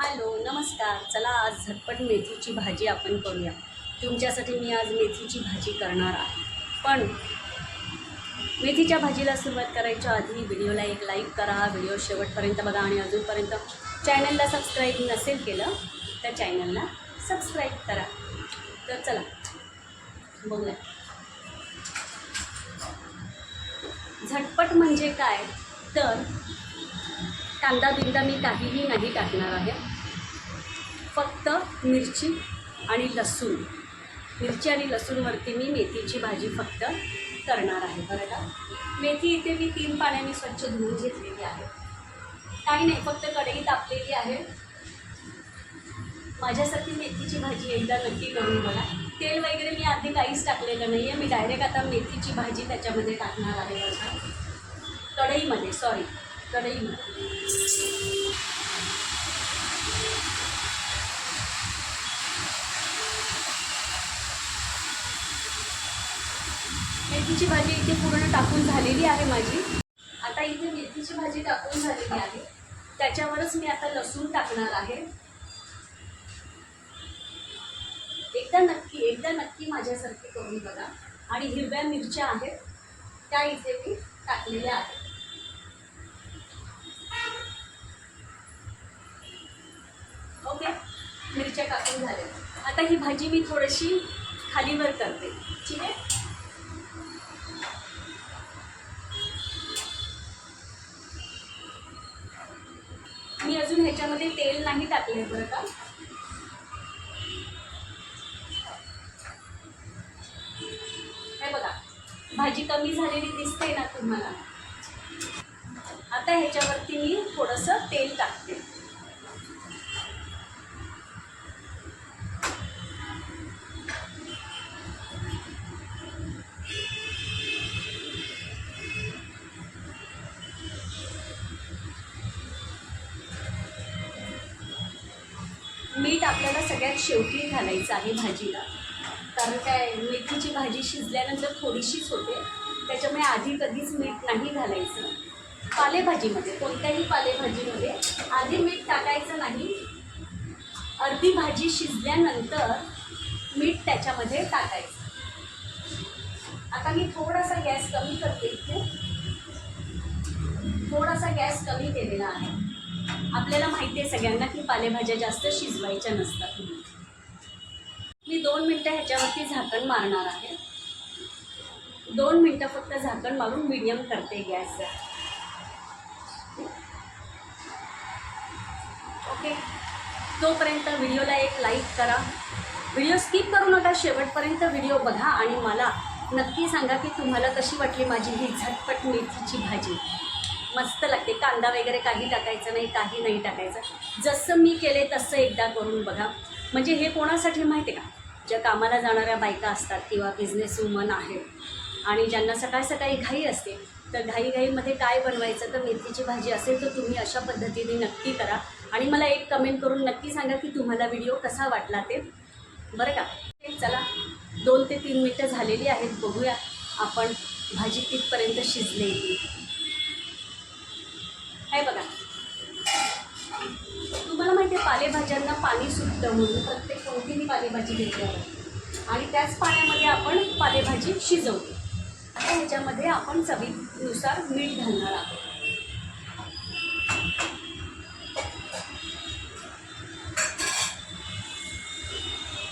Hello नमस्कार. चला आज झटपट मेथीची भाजी आपण करूया. तुमच्यासाठी मी आज मेथीची भाजी करणार आहे. पण मेथीच्या भाजीला सुरुवात करायच्या आधी व्हिडिओला एक लाईक करा. व्हिडिओ शेवटपर्यंत बघा आणि अजूनपर्यंत चॅनलला सबस्क्राईब नसेल केलं तर चॅनलला सबस्क्राईब करा. तर चला बघूया. झटपट म्हणजे काय? तर कांदा बिंदा मी काहीही नाही टाकणार आहे. फक्त मिरची आणि लसूण. मिरची आणि लसूणवरती मी मेथीची भाजी फक्त करणार आहे बरं का? मेथी इथे मी तीन पाण्याने स्वच्छ धुवून घेतलेली आहे. काही नाही फक्त कढई तापलेली आहे. माझ्यासाठी मेथीची भाजी एकदा नक्की करून बघा. तेल वगैरे मी आधी काहीच टाकलेलं नाही आहे मी डायरेक्ट आता मेथीची भाजी त्याच्यामध्ये टाकणार आहे माझ्या कढईमध्ये सॉरी कढईमध्ये. मेथीची भाजी इथे पूर्ण टाकून झालेली आहे माझी. आता इथे मेथीची भाजी टाकून झालेली आहे. त्याच्यावरच मी आता लसूण टाकणार आहे. एकदा नक्की एकदा नक्की माझ्यासारखी करून बघा. आणि हिरव्या मिरच्या आहेत त्या इथे मी टाकलेल्या आहेत. ओके मिरच्या टाकून झाल्या. आता ही भाजी मी थोडीशी खालीवर करते. ठीक आहे? अजून ह्याच्यामध्ये तेल नाही टाकले बरं का? हे बघा भाजी कमी झालेली दिसते ना तुम्हाला? आता ह्याच्यावरती मी थोडंसं तेल टाकते. मीठ आपल्याला सगळ्यात शेवटी घालायचं आहे भाजीला. कारण काय मेथीची भाजी शिजल्यानंतर थोडीशीच होते. त्याच्यामुळे आधी कधीच मीठ नाही घालायचं. पालेभाजीमध्ये कोणत्याही पालेभाजीमध्ये आधी मीठ टाकायचं नाही. अर्धी भाजी शिजल्यानंतर मीठ त्याच्यामध्ये टाकायचं. आता मी थोडासा गॅस कमी करते इथे. थोडासा गॅस कमी केलेला आहे. आपल्याला माहिती आहे सगळ्यांना की पालेभाज्या जास्त शिजवायच्या नसतात. मी दोन मिनटं ह्याच्यावरती झाकण मारणार आहे. दोन मिनटं फक्त झाकण मारून मिडियम करते गॅस. ओके? तोपर्यंत व्हिडिओला एक लाईक करा. व्हिडिओ स्किप करू नका शेवटपर्यंत व्हिडिओ बघा आणि मला नक्की सांगा की तुम्हाला कशी वाटली माझी ही झटपट मेथीची भाजी. मस्त लागते. कांदा वगैरे काही टाकायचं नाही काही नाही टाकायचं. जसं मी केले तसं एकदा करून बघा. म्हणजे हे कोणासाठी माहिती आहे का? ज्या कामाला जाणाऱ्या बायका असतात किंवा बिझनेस वुमन आहेत आणि ज्यांना सकाळ सकाळी घाई असते तर घाईघाईमध्ये काय बनवायचं? तर मेथीची भाजी असेल तर तुम्ही अशा पद्धतीने नक्की करा. आणि मला एक कमेंट करून नक्की सांगा की तुम्हाला व्हिडिओ कसा वाटला ते. बरं का? चला दोन ते तीन मिनटं झालेली आहेत बघूया आपण भाजी कितपर्यंत शिजले हे बघा. तुम्हाला माहिती आहे पालेभाज्यांना पाणी सुटतं म्हणून प्रत्येक कोणतीही पालेभाजी घेतल्यावर आणि त्याच पाण्यामध्ये आपण पालेभाजी शिजवतो. आता ह्याच्यामध्ये आपण चवीनुसार मीठ घालणार आहोत.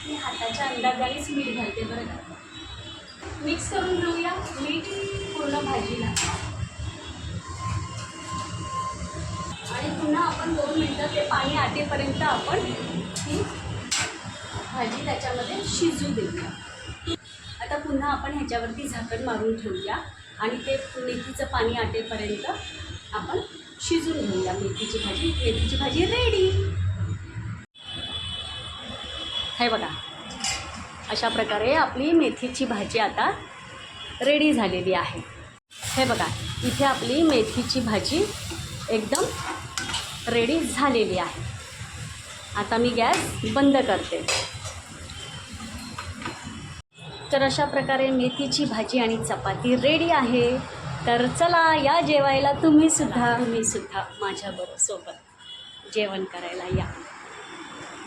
मी हाताच्या अंदाजानेच मीठ घालते बरं का. मिक्स करून घेऊया. मीठ पाणी आपण ही भाजी त्याच्यामध्ये शिजू देऊया. आता पुन्हा आपण ह्याच्यावरती झाकण मारून ठेवूया आणि ते मेथीचं पाणी आटेपर्यंत आपण शिजून घेऊया मेथीची भाजी. मेथीची भाजी रेडी हे बघा अशा प्रकारे आपली मेथीची भाजी आता रेडी झालेली आहे. हे बघा इथे आपली मेथीची भाजी एकदम रेडी झालेली आहे. आता मी गॅस बंद करते. तर अशा प्रकारे मेथीची भाजी आणि चपाती रेडी आहे. तर चला या जेवायला तुम्ही सुद्धा मी सुद्धा माझ्याबरोबर सोबत जेवण करायला या.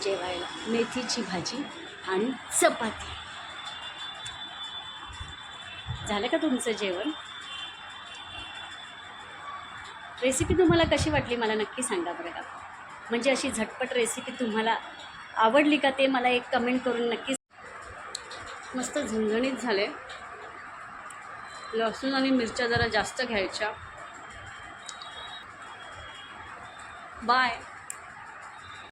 जेवायला मेथीची भाजी आणि चपाती. झालं का तुमचं जेवण? रेसिपी तुम्हाला कशी वाटली मला नक्की सांगा बरं का. म्हणजे अशी झटपट रेसिपी तुम्हाला आवडली का ते मला एक कमेंट करून नक्कीच मस्त झणझणीत झाले. लसूण आणि मिरच्या जरा जास्त घ्यायच्या. बाय